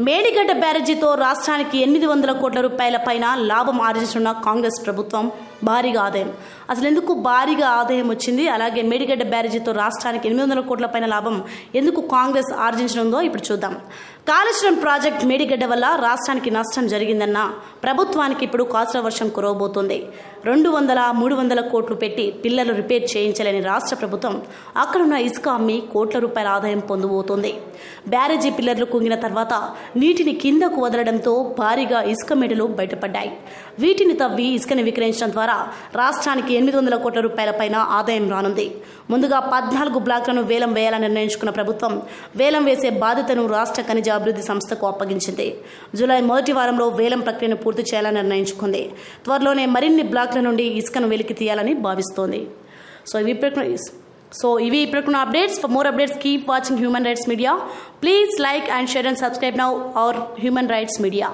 మేడిగడ్డ బ్యారేజీతో రాష్ట్రానికి ఎనిమిది వందల కోట్ల రూపాయల పైన లాభం ఆర్జిస్తున్న కాంగ్రెస్ ప్రభుత్వం. భారీగా ఆదాయం. అసలు ఎందుకు భారీగా ఆదాయం వచ్చింది? అలాగే మేడిగడ్డ బ్యారేజీతో రాష్ట్రానికి ఎనిమిది వందల కోట్ల పైన లాభం ఎందుకు కాంగ్రెస్ ఆర్జించనుందో ఇప్పుడు చూద్దాం. కాళేశ్వరం ప్రాజెక్ట్ మేడిగడ్డ వల్ల రాష్ట్రానికి నష్టం జరిగిందన్న ప్రభుత్వానికి ఇప్పుడు కాసుల వర్షం కురవబోతోంది. రెండు వందల మూడు వందల కోట్లు పెట్టి పిల్లలు రిపేర్ చేయించలేని రాష్ట్ర ప్రభుత్వం అక్కడున్న ఇసుక అమ్మి కోట్ల రూపాయల ఆదాయం పొందబోతోంది. బ్యారేజీ పిల్లర్లు కుంగిన తర్వాత నీటిని కిందకు వదలడంతో భారీగా ఇసుక మెడలు బయటపడ్డాయి. వీటిని తవ్వి ఇసుకని విక్రయించడం ద్వారా రాష్ట్రానికి ఎనిమిది వందల కోట్ల రూపాయల పైన ఆదాయం రానుంది. ముందుగా పద్నాలుగు బ్లాక్లను వేలం వేయాలని నిర్ణయించుకున్న ప్రభుత్వం వేలం వేసే బాధ్యతను రాష్ట్ర ఖనిజ అభివృద్ధి సంస్థకు అప్పగించింది. జూలై మొదటి వారంలో వేలం ప్రక్రియను పూర్తి చేయాలని నిర్ణయించుకుంది. త్వరలోనే మరిన్ని బ్లాక్ల నుండి ఇసుకను వెలికి తీయాలని భావిస్తోంది. సో ఇవి సో ఇవి ఇప్పుడున్న updates. For more updates keep watching human rights media please like and share and subscribe now our human rights media